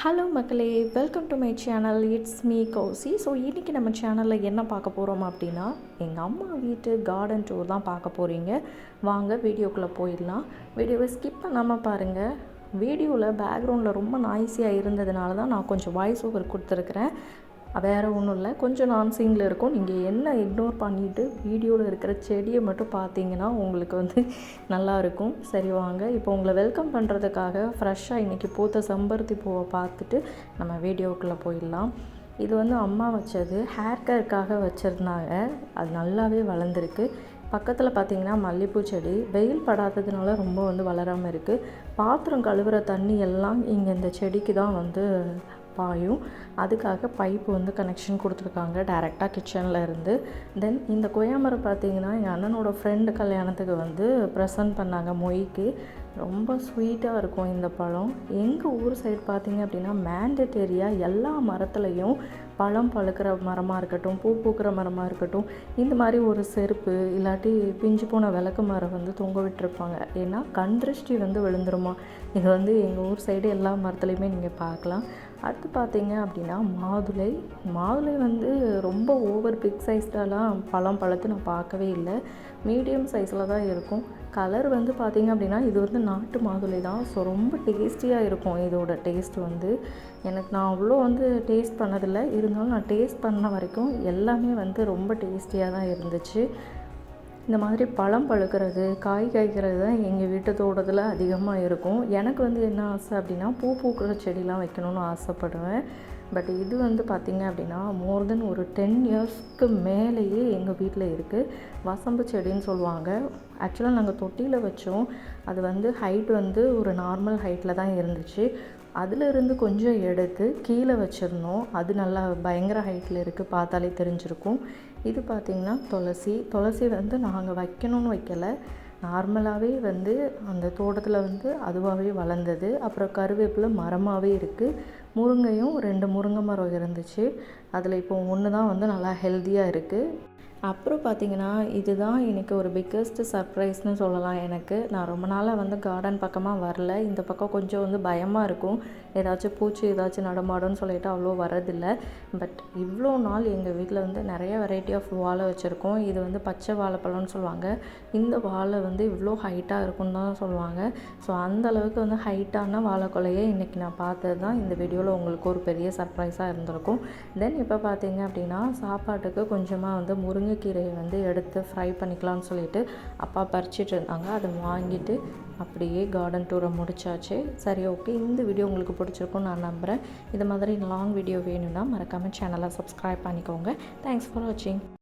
Hello மக்களே. Welcome to my channel it's me Kousi so இன்றைக்கி நம்ம சேனலில் என்ன பார்க்க போகிறோம் அப்படின்னா எங்கள் அம்மா வீட்டு கார்டன் டூர் தான் பார்க்க போகிறீங்க வாங்க வீடியோக்குள்ளே போயிடலாம். வீடியோவை ஸ்கிப் பண்ணாமல் பாருங்கள் வீடியோவில் பேக்ரவுண்டில் ரொம்ப நாய்ஸியாக இருந்ததுனால தான் நான் கொஞ்சம் வாய்ஸ் ஓவர் கொடுத்துருக்குறேன். வேறு ஒன்றும் இல்லை. கொஞ்சம் நான்சிங்கில் இருக்கும். நீங்கள் என்ன இக்னோர் பண்ணிவிட்டு வீடியோவில் இருக்கிற செடியை மட்டும் பார்த்தீங்கன்னா உங்களுக்கு வந்து நல்லாயிருக்கும் சரி வாங்க. இப்போ உங்களை வெல்கம் பண்ணுறதுக்காக ஃப்ரெஷ்ஷாக இன்றைக்கி பூத்த செம்பருத்தி பூவை பார்த்துட்டு நம்ம வீடியோக்குள்ளே போயிடலாம். இது வந்து அம்மா வச்சது. ஹேர் கேருக்காக வச்சுருந்தாங்க. அது நல்லாவே வளர்ந்துருக்கு. பக்கத்தில் பார்த்தீங்கன்னா மல்லிகைப்பூ செடி. வெயில் படாததுனால ரொம்ப வந்து வளராமல் இருக்குது பாத்திரம் கழுவுற தண்ணி எல்லாம் இங்கே இந்த செடிக்கு தான் வந்து பாயும். அதுக்காக பைப் வந்து கனெக்ஷன் கொடுத்துருக்காங்க டேரெக்டாக கிச்சனில் இருந்து. தென் இந்த கொய்யாமரம் பார்த்தீங்கன்னா எங்கள் அண்ணனோட ஃப்ரெண்டு கல்யாணத்துக்கு வந்து ப்ரெசன்ட் பண்ணாங்க மொய்க்கு. ரொம்ப ஸ்வீட்டாக இருக்கும் இந்த பழம். எங்கள் ஊர் சைடு பார்த்திங்க அப்படின்னா மேண்டட்டேரியாக எல்லா மரத்துலேயும் பழம் பழுக்கிற மரமாக இருக்கட்டும் பூ பூக்கிற மரமாக இருக்கட்டும் இந்த மாதிரி ஒரு செருப்பு இல்லாட்டி பிஞ்சு போன விளக்கு மரம் வந்து தொங்க விட்டுருப்பாங்க. ஏன்னா கண் திருஷ்டி வந்து விழுந்துருமா? இது வந்து எங்கள் ஊர் சைடு எல்லா மரத்துலேயுமே நீங்கள் பார்க்கலாம். அடுத்து பார்த்தீங்க அப்படின்னா மாதுளை. மாதுளை வந்து ரொம்ப ஓவர் பிக் சைஸ்டாலாம் பழம் பழத்து நான் பார்க்கவே இல்லை. மீடியம் சைஸில் தான் இருக்கும். கலர் வந்து பார்த்திங்க அப்படின்னா இது வந்து நாட்டு மாதுளை தான். ஸோ ரொம்ப டேஸ்டியாக இருக்கும் இதோட டேஸ்ட் வந்து. எனக்கு நான் அவ்வளோ வந்து டேஸ்ட் பண்ணதில்லை. இருந்தாலும் நான் டேஸ்ட் பண்ண வரைக்கும் எல்லாமே வந்து ரொம்ப டேஸ்டியாக தான் இருந்துச்சு. இந்த மாதிரி பழம் பழுக்கிறது காய் காய்க்கிறது தான் எங்கள் வீட்டு தோட்டத்தில் அதிகமாக இருக்கும். எனக்கு வந்து என்ன ஆசை அப்படின்னா பூ பூக்கிற செடிலாம் வைக்கணும்னு ஆசைப்படுவேன். பட் இது வந்து பார்த்திங்க அப்படின்னா மோர் தென் ஒரு டென் இயர்ஸ்க்கு மேலேயே எங்கள் வீட்டில் இருக்குது வசம்பு செடின்னு சொல்லுவாங்க. ஆக்சுவலாக நாங்கள் தொட்டியில் வச்சோம். அது வந்து ஹைட் வந்து ஒரு நார்மல் ஹைட்டில் தான் இருந்துச்சு. அதிலிருந்து கொஞ்சம் எடுத்து கீழே வச்சுருந்தோம். அது நல்லா பயங்கர ஹைட்டில் இருக்குது பார்த்தாலே தெரிஞ்சிருக்கும். இது பார்த்திங்கன்னா துளசி. துளசி வந்து நாங்கள் வைக்கணும்னு வைக்கலை. நார்மலாகவே வந்து அந்த தோட்டத்தில் வந்து அதுவாகவே வளர்ந்தது. அப்புறம் கருவேப்பிலை மரமாகவே இருக்குது முருங்கையும் ரெண்டு முருங்கை மரம் இருந்துச்சு. அதில் இப்போ ஒன்று தான் வந்து நல்லா ஹெல்த்தியாக இருக்குது அப்புறம் பார்த்திங்கன்னா இதுதான் எனக்கு ஒரு பிக்கஸ்ட் சர்ப்ரைஸ்னு சொல்லலாம் எனக்கு. நான் ரொம்ப நாளாக வந்து கார்டன் பக்கமாக வரல. இந்த பக்கம் கொஞ்சம் வந்து பயமாக இருக்கும். ஏதாச்சும் பூச்சி ஏதாச்சும் நடமாடும்னு சொல்லிட்டு அவ்வளோ வரதில்லை பட் இவ்வளோ நாள் எங்கள் வீட்டில் வந்து நிறைய வெரைட்டி ஆஃப் வாழை வச்சுருக்கோம். இது வந்து பச்சை வாழைப்பழம்னு சொல்லுவாங்க. இந்த வாழை வந்து இவ்வளோ ஹைட்டாக இருக்கும்னு தான் சொல்லுவாங்க. ஸோ அந்தளவுக்கு வந்து ஹைட்டான வாழைக்கொலையை இன்றைக்கி நான் பார்த்தது தான். இந்த வீடியோவில் உங்களுக்கு ஒரு பெரிய சர்ப்ரைஸாக இருந்திருக்கும். தென் இப்போ பார்த்தீங்க அப்படின்னா சாப்பாட்டுக்கு கொஞ்சமாக வந்து முருங்கை முருங்கைக்கீரையை வந்து எடுத்து ஃப்ரை பண்ணிக்கலாம்னு சொல்லிட்டு அப்பா பறிச்சிட்டு இருந்தாங்க. அதை வாங்கிட்டு அப்படியே கார்டன் டூரை முடிச்சாச்சு. சரி ஓகே இந்த வீடியோ உங்களுக்கு பிடிச்சிருக்கும் நான் நம்புகிறேன் இது மாதிரி லாங் வீடியோ வேணும்னா மறக்காமல் சேனலை சப்ஸ்கிரைப் பண்ணிக்கோங்க. தேங்க்ஸ் ஃபார் வாட்சிங்